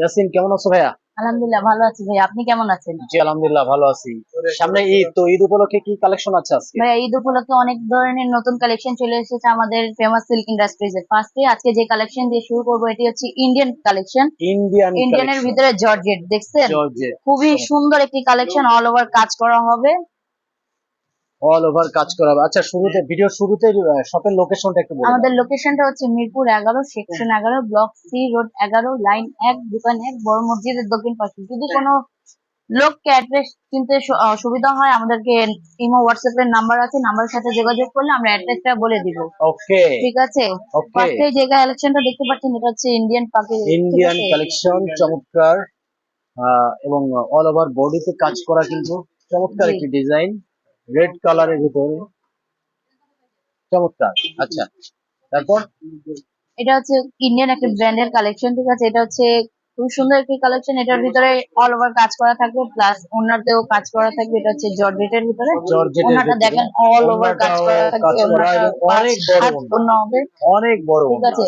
ইয়াসিন কেমন আছো ভাইয়া? আলহামদুলিল্লাহ ভালো আছি ভাই আপনি কেমন আছেন? জি আলহামদুলিল্লাহ ভালো আছি। সামনে ঈদ তো ঈদ উপলক্ষে কি কালেকশন আছে আজকে? ভাই ঈদ উপলক্ষে অনেক ধরনের নতুন কালেকশন চলে এসেছে আমাদের ফেমাস সিল্ক ইন্ডাস্ট্রিজ এর। ফার্স্টে আজকে যে কালেকশন দিয়ে শুরু করব এটি হচ্ছে ইন্ডিয়ান কালেকশন ইন্ডিয়ান ইন্ডিয়ানের ভিতরে জর্জেট দেখছেন? জর্জেট খুবই সুন্দর একটি কালেকশন অল ওভার কাজ করা হবে। অল ওভার কাজ করা। আচ্ছা শুরুতে ভিডিও শুরুতে শপের লোকেশনটা একটু বলুন আমাদের লোকেশনটা হচ্ছে মিরপুর এগারো সেকশন এগারো ব্লক সি রোড এগারো লাইন এক দোকান এক বড় মসজিদের দক্ষিণ পাশে। যদি কোনো লোককে অ্যাড্রেস আহ, সুবিধা হয় আমাদেরকে ইমো হোয়াটসঅ্যাপ এর নাম্বার আছে নাম্বারের সাথে যোগাযোগ করলে আমরা অ্যাড্রেসটা বলে দিব। ওকে। ঠিক আছে? ওকে। ফার্স্টে যে কালেকশনটা দেখতে পাচ্ছেন এটা হচ্ছে ইন্ডিয়ান পাখি। ইন্ডিয়ান কালেকশন চমৎকার। এবং অল ওভার বডিতে কাজ করা কিন্তু। চমৎকার। একটি ডিজাইন রেড কালারের ভিতরে। চমৎকার। আচ্ছা তারপর? এটা হচ্ছে ইন্ডিয়ান একটা ব্র্যান্ডের কালেকশন ঠিক আছে? এটা হচ্ছে খুব সুন্দর একটি কালেকশন এটার ভিতরে অল ওভার কাজ করা থাকবে প্লাস ওনারতেও কাজ করা থাকবে এটা হচ্ছে জর্জেটের ভিতরে। ওনাটা দেখেন অল ওভার কাজ করা থাকবে অনেক বড় অনেক বড় ঠিক আছে?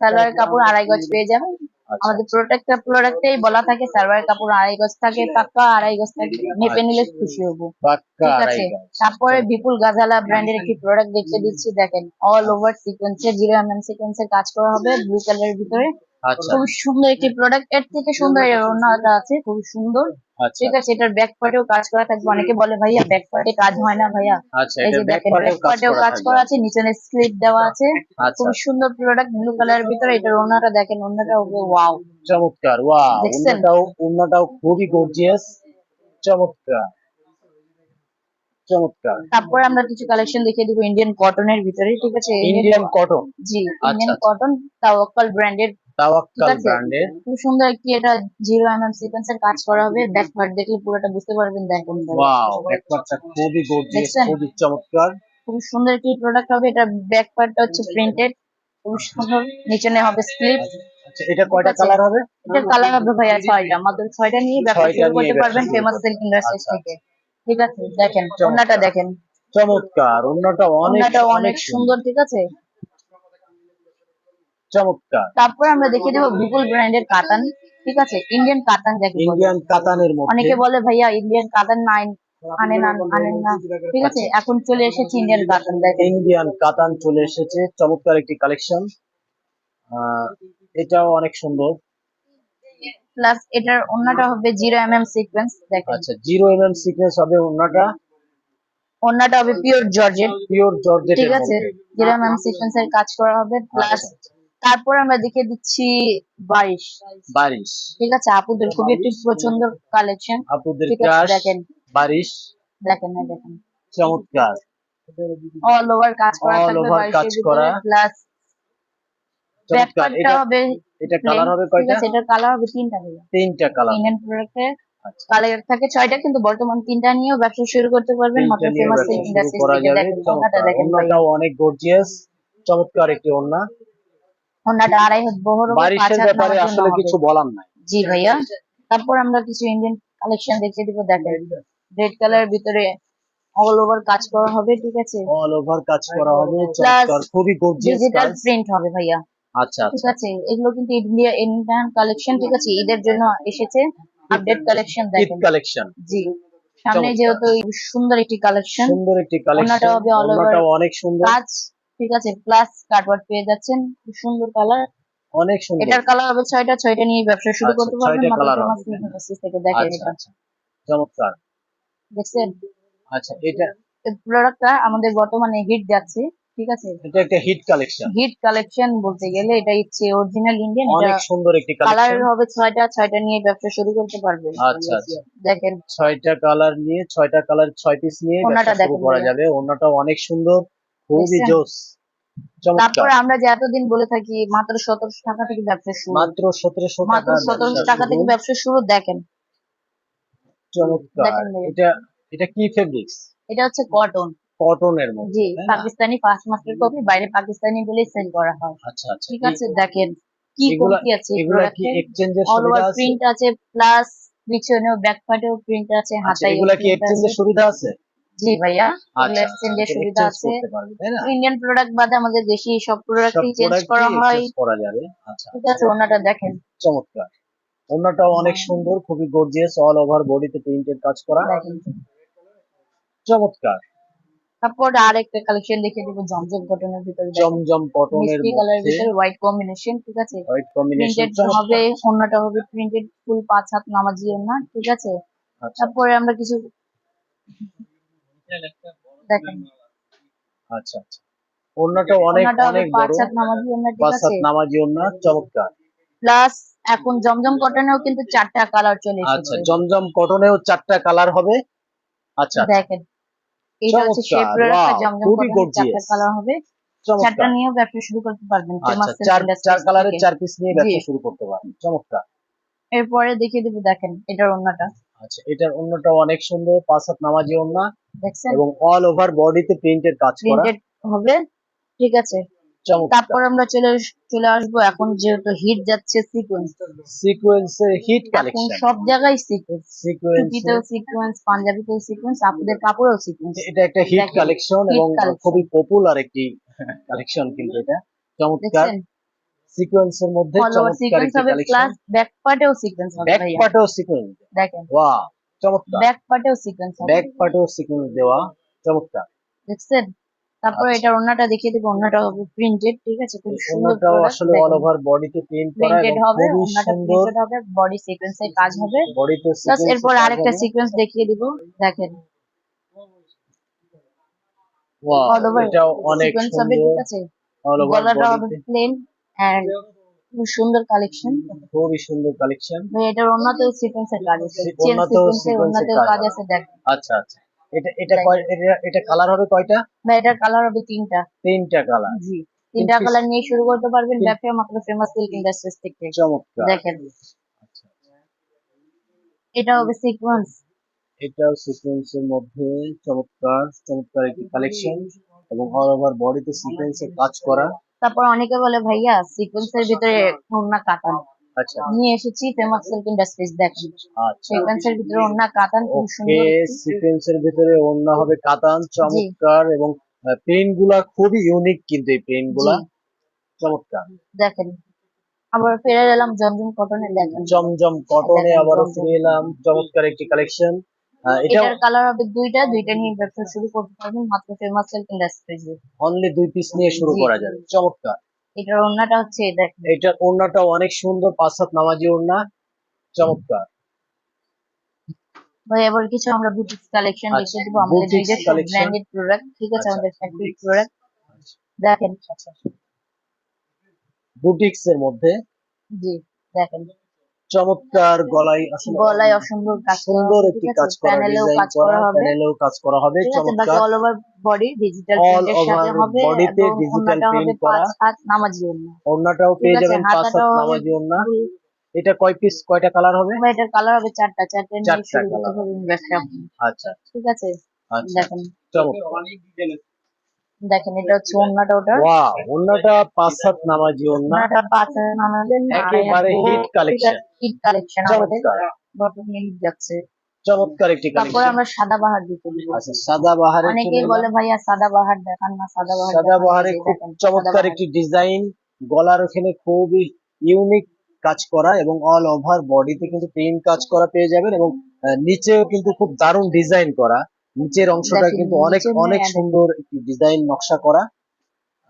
সালোয়ারের কাপড় আড়াই গজ পেয়ে যাবেন। আমাদের প্রোডাক্টটা প্রোডাক্টেই বলা থাকে সার্ভার কাপড় আড়াই গজ থাকে পাক্কা আড়াই গজ থাকে নেপে নিলে খুশি হব। পাক্কা ঠিক আড়াই আছে? তারপরে বিপুল গাজালা ব্র্যান্ডের একটি প্রোডাক্ট দেখতে দিচ্ছি দেখেন অল ওভার সিকোয়েন্সে জিরো এমএম সিকোয়েন্সে সিকোয়েন্সের কাজ করা হবে ব্লু কালারের ভিতরে। আচ্ছা খুব সুন্দর একটি প্রোডাক্টের থেকে সুন্দর অন্যটা আছে খুব সুন্দর। আচ্ছা। ঠিক আছে এটার ব্যাক পার্টেও কাজ করা থাকবে। অনেকে বলে ভাইয়া ব্যাক পার্টে কাজ হয় না ভাইয়া। আচ্ছা এই যে ব্যাক পার্টেও কাজ করা আছে নিচনে স্লিপ দেওয়া আছে। আচ্ছা খুব সুন্দর প্রোডাক্ট ব্লু কালারের ভিতরে এটার অন্যটা দেখেন অন্যটা হবে ওয়াও চমৎকার ওয়াও উন্নটাও খুবই গর্জিয়াস চমৎকার। চমৎকার। তারপর আমরা কিছু কালেকশন দেখিয়ে দিব ইন্ডিয়ান কটনের ভিতরে ঠিক আছে? ইন্ডিয়ান কটন জি আচ্ছা, ইন্ডিয়ান আচ্ছা। কটন তাওয়াক্কাল ব্র্যান্ডের তাওয়াক্কাল। ব্র্যান্ডের। খুব সুন্দর একটি এটা জিরো এম এম সিকোয়েন্সের কাজ করা হবে। ব্যাক পার্ট দেখলে পুরোটা বুঝতে পারবেন দেখেন ওয়াও ব্যাকপার্টটা খুবই গর্জিয়াস খুবই চমৎকার। খুব সুন্দর একটি প্রোডাক্ট হবে। এটা ব্যাক পার্টটা হচ্ছে প্রিন্টেড খুব সুন্দর। নিচনে হবে স্লিপ আচ্ছা এটা কয়টা কালার হবে? এটার কালার হবে ভাইয়া ছয়টা। মাত্র ছয়টা নিয়ে ব্যবসা ছয়টা শুরু করতে পারবেন ফেমাস সিল্ক ইন্ডাস্ট্রিজ আচ্ছা, থেকে। ঠিক আছে দেখেন। ওন্নাটা দেখেন। চমৎকার অন্যটা অনেক অনেক সুন্দর ঠিক আছে? চমৎকার। তারপর আমরা দেখিয়ে দেবো বিপুল ব্র্যান্ডের কাতান ঠিক আছে? ইন্ডিয়ান কাতান যাকে ইন্ডিয়ান কাতানের মধ্যে। অনেকে বলে ভাইয়া ইন্ডিয়ান কাতান নাই আনেন আন- আনেন না ঠিক আছে এখন চলে এসেছে ইন্ডিয়ান কাতান দেখেন। ইন্ডিয়ান কাতান চলে এসেছে চমৎকার একটি কালেকশন এটাও অনেক সুন্দর। প্লাস এটার অন্যটা হবে জিরো এম এম সিকোয়েন্স দেখেন। আচ্ছা জিরো এম এম সিকোয়েন্স হবে অন্যটা অন্যটা হবে পিওর জর্জেট পিওর জর্জেটের ঠিক আছে জিরো এম এম সিকোয়েন্সের কাজ করা হবে। প্লাস তারপর আমরা দেখে দিচ্ছি বারিশ বারিশ ঠিক আছে আপুদের খুবই একটি পছন্দ কালেকশন আপুদের দেখেন। বারিশ দেখেন না দেখেন। চমৎকার। অল ওভার কাজ করা থাকবে over কাজ করা। প্লাস হবে এটা কালার হবে কয়টা? কালার হবে তিনটা ভাইয়া তিনটা কালার ইন্ডিয়ান প্রোডাক্টের কালার থাকে ছয়টা কিন্তু বর্তমান তিনটা নিয়েও ব্যবসা শুরু করতে পারবেন। মাত্র ফেমাস থেকে দেখেন ওনাটা অনেক গর্জিয়াস চমৎকার একটি ওন্না ওনাটা আড়াই হাত বহর বারিশের ব্যাপারে আসলে কিছু বলার নাই। জি ভাইয়া। তারপর আমরা কিছু ইন্ডিয়ান কালেকশন দেখিয়ে দিব দেখেন। রেড কালারের ভিতরে অল ওভার কাজ করা হবে ঠিক আছে? অল ওভার কাজ করা হবে চমৎকার খুবই গর্জিয়াস ডিজিটাল প্রিন্ট হবে ভাইয়া। আচ্ছা ঠিক আচ্ছা আছে? এগুলো কিন্তু ইন্ডিয়া ইন্ডিয়ান কালেকশন ঠিক আছে? ঈদের জন্য এসেছে। আপডেট কালেকশন ঈদ দেখেন কালেকশন জি। সামনে যেহেতু সুন্দর একটি কালেকশন সুন্দর একটি কালেকশন হবে all over অনেক সুন্দর। কাজ ঠিক আছে প্লাস কাটওয়ার্ড পেয়ে যাচ্ছেন খুব সুন্দর কালার অনেক সুন্দর। এটার কালার হবে ছয়টা ছয়টা নিয়ে ব্যবসা শুরু আচ্ছা, করতে পারবেন থেকে দেখেন আচ্ছা এটা আচ্ছা চমৎকার। দেখছেন? আচ্ছা এটা প্রোডাক্টটা আমাদের বর্তমানে হিট যাচ্ছে ঠিক আছে? এটা একটা হিট কালেকশন হিট কালেকশন বলতে গেলে এটা হচ্ছে অরিজিনাল ইন্ডিয়ান অনেক সুন্দর একটি কালার হবে ছয়টা ছয়টা নিয়ে ব্যবসা শুরু করতে পারবেন। আচ্ছা আচ্ছা। দেখেন। ছয়টা কালার নিয়ে ছয়টা কালার ছয় পিস নিয়ে ব্যবসা শুরু করা যাবে। ওন্নাটাও অনেক সুন্দর। খুবই? জোস তারপরে আমরা যে এতদিন বলে থাকি মাত্র সতেরোশো টাকা থেকে ব্যবসা শুরু। মাত্র সতেরোশো মাত্র সতেরোশো টাকা থেকে ব্যবসা শুরু দেখেন। চমৎকার। এটা এটা কি ফেব্রিক্স এটা হচ্ছে কটন কটনের মধ্যে জি পাকিস্তানি ফার্স্ট মাস্টার কপি বাইরে পাকিস্তানি বলে সেল করা হয়। আচ্ছা আচ্ছা। ঠিক আছে দেখেন। কি কমতি আছে এগুলা কি এক্সচেঞ্জের সুবিধা আছে? প্রিন্ট আছে প্লাস পিছনেও ব্যাক পার্টেও প্রিন্ট আছে আচ্ছা হাতায় এগুলা কি এক্সচেঞ্জের সুবিধা আছে? জি ভাইয়া আচ্ছা এক্সচেঞ্জের আচ্ছা, সুবিধা আছে। ইন্ডিয়ান প্রোডাক্ট বাদে আমাদের দেশি সব প্রোডাক্টই চেঞ্জ করা হয়। করা যাবে আচ্ছা। ঠিক আছে ওনাটা দেখেন। চমৎকার। ওড়নাটাও অনেক সুন্দর খুবই গর্জিয়াস অল ওভার বডিতে প্রিন্টের কাজ করা। চমৎকার। তারপর আরেকটা কালেকশন দেখিয়ে দিব জমজম কটনের ভিতরে জমজম কটনের মিষ্টি কালারের ভিতরে হোয়াইট কম্বিনেশন ঠিক আছে? হোয়াইট কম্বিনেশন হবে অন্যটা হবে প্রিন্টেড ফুল পাঁচ হাত নামাজি না ঠিক আছে? আচ্ছা। তারপরে আমরা কিছু দেখেন। আচ্ছা আচ্ছা। ওড়নাটা অনেক অনেক বড়। নামাজি না পাঁচ আছে? নামাজি ওড়না চমৎকার। প্লাস এখন জমজম কটনেও কিন্তু চারটা কালার চলে আচ্ছা জমজম কটনেও চারটা কালার হবে। আচ্ছা দেখেন এটা হচ্ছে শেপ জমজম কটনের চারটা কালার হবে। চারটা ব্যবসা শুরু করতে পারবেন আচ্ছা চার চার কালারের চার পিস নিয়ে ব্যবসা শুরু করতে পারেন চমৎকার। এরপরে দেখিয়ে দিব দেখেন এটার অন্যটা আচ্ছা এটার অন্যটাও অনেক সুন্দর পাঁচ হাত নামাজি ওড়না। দেখছেন? এবং অল ওভার বডিতে প্রিন্টের কাজ করা। প্রিন্টেড হবে। ঠিক আছে। তারপর আমরা চলে চলে আসব এখন যেহেতু হিট যাচ্ছে সিকোয়েন্স সিকোয়েন্সের হিট কালেকশন সব জায়গায় সিকোয়েন্স সিকোয়েন্স সিকোয়েন্স পাঞ্জাবিতেও সিকোয়েন্স আপুদের কাপড়েও সিকোয়েন্স এটা একটা হিট কালেকশন এবং। খুবই পপুলার একটি কালেকশন কিন্তু এটা। চমৎকার। সিকোয়েন্সের মধ্যে চমৎকার সিকোয়েন্স হবে প্লাস ব্যাক পার্টেও সিকোয়েন্স হবে ব্যাক পার্টেও সিকোয়েন্স দেখেন। ওয়াও চমৎকার। ব্যাক পার্টেও সিকোয়েন্স ব্যাক পার্টেও সিকোয়েন্স দেওয়া চমৎকার। দেখছেন? তারপরে আচ্ছা। এটার অন্যটা দেখিয়ে দেবো অন্যটা হবে প্রিন্টেড ঠিক আছে? খুব সুন্দর আসলে অল ওভার বডিতে প্রিন্ট করা প্রিন্টেড হবে অন্যটা প্রিন্টেড হবে বডি সিকোয়েন্সের কাজ হবে। বডিতে প্লাস এরপর আরেকটা সিকোয়েন্স দেখিয়ে দিব দেখেন। ওয়াও এটাও অনেক সুন্দর। ঠিক আছে? অল ওভার বডিতে প্লেন এন্ড খুব সুন্দর কালেকশন খুবই সুন্দর কালেকশন এটার অন্যতেও সিকোয়েন্সের কাজ আছে। চেন সিকোয়েন্সের অন্যতেও কাজ আছে। দেখেন আচ্ছা আচ্ছা। এটা এটা কয় এটা- কালার হবে কয়টা? বা এটার কালার হবে তিনটা। তিনটা কালার জি। তিনটা কালার নিয়ে শুরু করতে পারবেন ব্যবসা মাত্র ফেমাস সিল্ক ইন্ডাস্ট্রিজ থেকে। চমৎকার। দেখেন। এটা হবে সিকোয়েন্স এটাও সিকোয়েন্সের মধ্যে চমৎকার চমৎকার একটি কালেকশন এবং অল ওভার বডিতে সিকোয়েন্সের কাজ করা। তারপর অনেকে বলে ভাইয়া সিকোয়েন্সের ভিতরে ওড়না কাতান আচ্ছা। নিয়ে এসেছি ফেমাস সিল্ক ইন্ডাস্ট্রিজ দেখেন। আচ্ছা। সিকোয়েন্সের ভিতরে ওড়না কাতান খুব সুন্দর সিকোয়েন্সের ভিতরে অন্য হবে কাতান চমৎকার এবং পেনগুলা খুবই ইউনিক কিন্তু এই পেনগুলা চমৎকার। দেখেন আবার ফিরে এলাম জমজম কটনে দেখেন। জমজম কটনে জমজম। ফিরে এলাম। চমৎকার একটি কালেকশন এটার কালার হবে দুইটা দুইটা নিয়ে ব্যবসা শুরু করতে পারবেন মাত্র ফেমাস সিল্ক ইন্ডাস্ট্রিজে অনলি দুই পিস নিয়ে শুরু করা যাবে। চমৎকার। এটার ওড়নাটা হচ্ছে এই দেখেন। এটার ওড়নাটাও অনেক সুন্দর পাঁচ সাত নামাজি ওড়না। চমৎকার। ভাই এবার কিছু আমরা বুটিক্স কালেকশন আচ্ছা, দেখিয়ে দিব। আমাদের নিজস্ব ব্র্যান্ডেড প্রোডাক্ট ঠিক আছে? আচ্ছা, আমাদের ফ্যাক্টরি প্রোডাক্ট দেখেন। বুটিক্স এর মধ্যে জি দেখেন। চমৎকার গলায় আসলে গলায় অসম্ভব কাজ সুন্দর একটি কাজ করা প্যানেলেও কাজ করা হবে প্যানেলেও কাজ করা হবে চমৎকার। অল ওভার বডি ডিজিটাল প্রিন্টের সাথে হবে body তে এবং digital ওড়নাটা হবে print করা। পাঁচ হাত নামাজি ওড়না। ওড়নাটাও ঠিক পেয়ে যাবেন পাঁচ হাত নামাজি full- এটা কয় পিস কয়টা কালার হবে? ভাই এটার কালার হবে চারটা। চারটা নিয়ে শুরু করতে আপনি। আচ্ছা। ঠিক আছে? আচ্ছা। দেখেন। চমৎকার। দেখেন এটা হচ্ছে ওড়নাটা ওটা। ওয়াও ওড়নাটা পাঁচ হাত নামাজি ওড়না। ওড়নাটা পাঁচ হাত নামাবেন একেবারে hit collection। হিট কালেকশন আমাদের চমৎকার। যাচ্ছে। চমৎকার একটি তারপরে আমরা সাদা বাহার দিতে দিব আচ্ছা সাদা বাহারে অনেকেই বলে ভাইয়া সাদা বাহার দেখান না সাদা বাহার সাদা বাহারে খুব চমৎকার একটি ডিজাইন গলার ওখানে খুবই ইউনিক কাজ করা এবং অল ওভার বডিতে কিন্তু প্রিন্ট কাজ করা পেয়ে যাবেন এবং নিচেও কিন্তু খুব দারুণ ডিজাইন করা। নিচের অংশটা কিন্তু অনেক অনেক সুন্দর একটি ডিজাইন নকশা করা।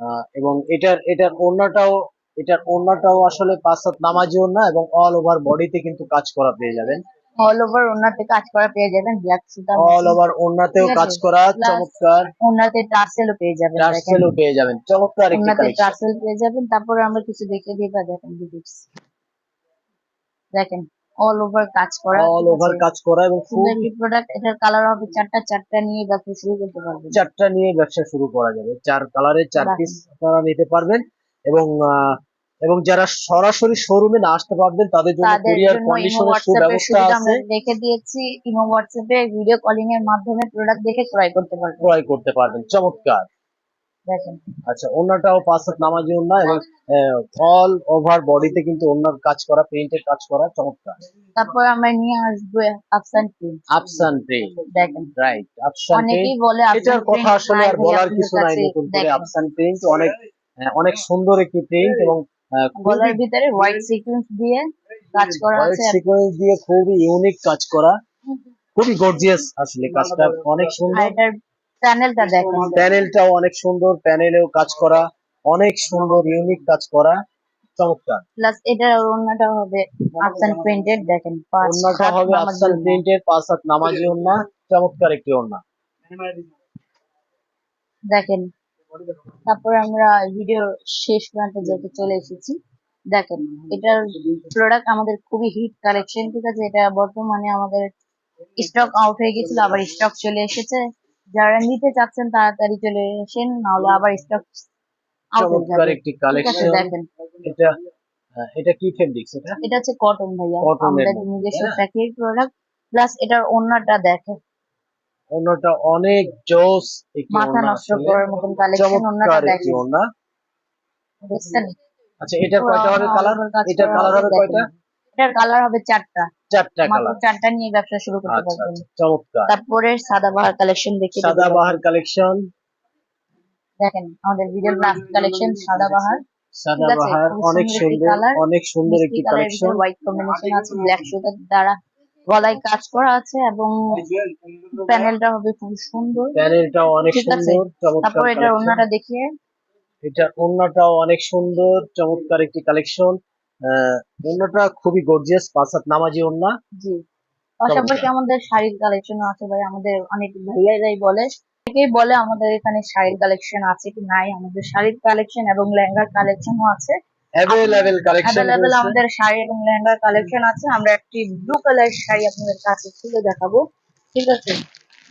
আহ, এবং এটার এটার ওড়নাটাও এটার ওড়নাটাও আসলে পাঁচ সাত নামাজি ওড়না এবং অল ওভার বডিতে কিন্তু কাজ করা পেয়ে যাবেন। অল ওভার ওনাতে কাজ করা পেয়ে যাবেন ব্ল্যাক সুতার অল ওভার ওড়নাতেও কাজ করা চমৎকার। ওনাতে টার্সেলও পেয়ে যাবেন টার্সেলও পেয়ে যাবেন চমৎকার একটি ওনাতে টার্সেল পেয়ে যাবেন তারপরে আমরা কিছু দেখে দিই বা দেখেন দেখেন অল ওভার কাজ করা। অল ওভার কাজ করা এবং সুন্দর একটি প্রোডাক্ট এটার কালার হবে চারটা চারটা নিয়ে ব্যবসা শুরু করতে পারবেন। চারটা নিয়ে ব্যবসা শুরু করা যাবে। চার কালারের চার পিস আপনারা নিতে পারবেন এবং আহ, এবং যারা সরাসরি শোরুমে না আসতে পারবেন তাদের জন্য কুরিয়ার কন্ডিশনের সুব্যবস্থা আছে। রেখে দিয়েছি। ইমো হোয়াটসঅ্যাপে ভিডিও কলিং এর মাধ্যমে প্রোডাক্ট দেখে ক্রয় করতে পারবেন। ক্রয় করতে পারবেন। চমৎকার। দেখেন। আচ্ছা ওনাটাও পাঁচ হাত নামাজি ওনা এবং অল ওভার বডিতে কিন্তু ওনার কাজ করা প্রিন্টের কাজ করা চমৎকার। তারপর আমরা নিয়ে আসব আফসান প্রিন্ট আফসান প্রিন্ট দেখেন। রাইট আফসান প্রিন্ট অনেকেই বলে এটার কথা আসলে আর বলার কিছু নাই। নতুন করে আফসান প্রিন্ট অনেক হ্যাঁ, অনেক সুন্দর একটি প্রিন্ট এবং গলার ভিতরে হোয়াইট সিকোয়েন্স দিয়ে কাজ করা হোয়াইট সিকোয়েন্স দিয়ে খুবই ইউনিক কাজ করা। খুবই গর্জিয়াস আসলে কাজটা। অনেক সুন্দর। প্যানেলটা দেখেন প্যানেলটাও অনেক সুন্দর প্যানেলেও কাজ করা। অনেক সুন্দর ইউনিক কাজ করা। চমৎকার। প্লাস এটার ওড়নাটা হবে আফসান প্রিন্টেড দেখেন পাঁচ ওন্নাটা হবে আফসান ওড়না। প্রিন্টের পাঁচ হাত নামাজি ওন্না চমৎকার একটি ওন্না দেখেন তারপর আমরা ভিডিও শেষ প্রান্তে যেতে চলে এসেছি দেখেন এটার প্রোডাক্ট আমাদের খুবই হিট কালেকশন ঠিক আছে? এটা বর্তমানে আমাদের স্টক আউট হয়ে গেছিল আবার স্টক চলে এসেছে। যারা নিতে চাচ্ছেন তাড়াতাড়ি চলে আসেন নাহলে আবার স্টক আউট হয়ে চমৎকার যাবে একটি কালেকশন দেখেন। এটা এটা কি ফেব্রিক্স এটা এটা হচ্ছে কটন ভাইয়া। আমাদের নিজস্ব ফ্যাক্টরি প্রোডাক্ট প্লাস এটার ওন্নাটা দেখেন। ওন্নাটা অনেক জোস মাথা নষ্ট করার মতন কালেকশন দেখেন। আচ্ছা এটার কয়টা হবে কালার এটার কালার হবে কয়টা? এটার কালার হবে চারটা। চারটা কালার চারটা নিয়ে ব্যবসা শুরু করতে আচ্ছা পারবেন। আচ্ছা চমৎকার। তারপরে সাদাবাহার কালেকশন দেখে সাদাবাহার কালেকশন দেখেন আমাদের ভিডিও লাস্ট কালেকশন সাদাবাহার অনেক সুন্দর অনেক সুন্দর একটি কালেকশন হোয়াইট কম্বিনেশন আছে ব্ল্যাক সুতার দ্বারা। গলায় কাজ করা আছে এবং প্যানেলটা হবে খুব সুন্দর। প্যানেলটাও অনেক। সুন্দর চমৎকার তারপর collection। ওন্নাটা দেখিয়ে। এটা ওন্নাটাও অনেক সুন্দর চমৎকার একটি কালেকশন ওন্নাটা খুবই গর্জিয়াস পাঁচ হাত নামাজি ওন্না জি। পাশাপাশি আমাদের শাড়ির কালেকশন আছে ভাই আমাদের অনেক ভাইয়ারাই বলে। অনেকেই বলে আমাদের এখানে শাড়ির কালেকশন আছে কি নাই আমাদের শাড়ির কালেকশন এবং লেহেঙ্গার কালেকশনও আছে। অ্যাভেলেবেল কালেকশন অ্যাভেলেবেল আমাদের শাড়ি এবং লেহেঙ্গার কালেকশন আছে। আমরা একটি ব্লু কালার শাড়ি আপনাদের কাছে খুলে দেখাবো। ঠিক আছে?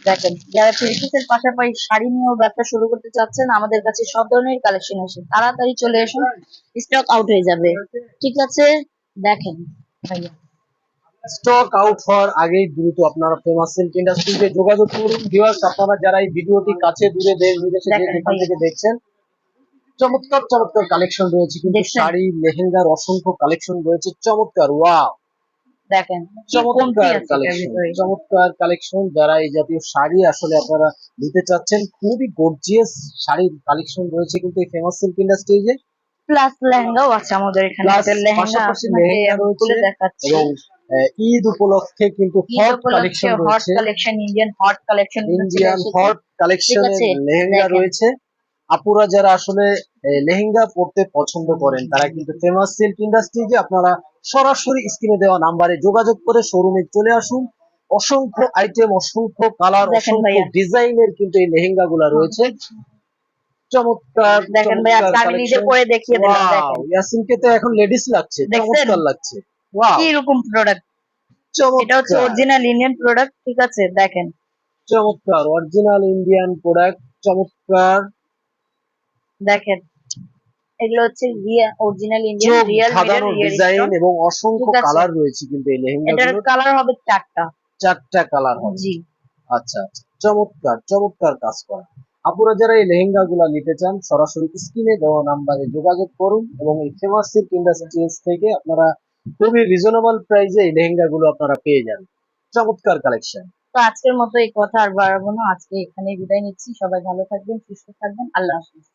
দেখেন যারা থ্রি পিসের পাশাপাশি শাড়ি নিয়েও ব্যবসা শুরু করতে চাচ্ছেন আমাদের কাছে সব ধরনের কালেকশন আছে। তাড়াতাড়ি চলে এসুন স্টক আউট হয়ে যাবে। ঠিক আছে? দেখেন ভাইয়া। স্টক আউট হওয়ার আগেই দ্রুত আপনারা ফেমাস সিল্ক ইন্ডাস্ট্রিতে যোগাযোগ করুন। ভিউয়ার্স আপনারা যারা এই ভিডিওটি কাছে দূরে দেশ বিদেশে যেখান থেকে দেখছেন চমৎকার চমৎকার কালেকশন রয়েছে কিন্তু শাড়ি লেহেঙ্গার অসংখ্য কালেকশন রয়েছে চমৎকার ওয়াও দেখেন চমৎকার কালেকশন চমৎকার কালেকশন যারা এই জাতীয় শাড়ি আসলে আপনারা নিতে চাচ্ছেন খুবই গর্জিয়াস শাড়ির কালেকশন রয়েছে কিন্তু এই ফেমাস সিল্ক ইন্ডাস্ট্রিজে প্লাস লেহেঙ্গাও আছে আমাদের এখানে লেহেঙ্গা আপনাকে দেখাচ্ছি। ঈদ উপলক্ষে কিন্তু hot collection hot collection Indian hot collection Indian hot কালেকশনের আছে, লেহেঙ্গা রয়েছে। আপুরা যারা আসলে লেহেঙ্গা পরতে পছন্দ করেন তারা কিন্তু ফেমাস সিল্ক ইন্ডাস্ট্রিজে আপনারা সরাসরি স্ক্রিনে দেওয়া নাম্বারে যোগাযোগ করে শোরুমে চলে আসুন। অসংখ্য আইটেম অসংখ্য কালার অসংখ্য ডিজাইনের কিন্তু এই লেহেঙ্গা গুলা রয়েছে। চমৎকার দেখেন ভাই আজকে আমি নিজে পরে দেখিয়ে দিলাম দেখেন। ইয়াসিনকে তো এখন লেডিস লাগছে? চমৎকার লাগছে। ওয়াও কি রকম প্রোডাক্ট এটা হচ্ছে অরিজিনাল ইন্ডিয়ান প্রোডাক্ট ঠিক আছে দেখেন। চমৎকার অরিজিনাল ইন্ডিয়ান প্রোডাক্ট চমৎকার। দেখেন এগুলো হচ্ছে অরিজিনাল ইন্ডিয়ান রিয়েল ধাঁধানো ডিজাইন এবং অসংখ্য কালার রয়েছে কিন্তু এই এটার লেহেঙ্গাগুলোর কালার হবে চারটা। চারটা কালার হবে। জি। আচ্ছা আচ্ছা। চমৎকার চমৎকার কাজ করা। আপুরা যারা এই লেহেঙ্গা গুলা নিতে চান সরাসরি স্ক্রিনে দেওয়া নাম্বারে যোগাযোগ করুন এবং এই ফেমাস সিল্ক ইন্ডাস্ট্রিজ থেকে আপনারা খুবই রিজনেবল প্রাইসে এই লেহেঙ্গা গুলো আপনারা পেয়ে যান। চমৎকার কালেকশন তো আজকের মতো এই কথা আর বাড়াবো না। আজকে এখানে বিদায় নিচ্ছি। সবাই ভালো থাকবেন সুস্থ থাকবেন। আল্লাহ হাফিজ।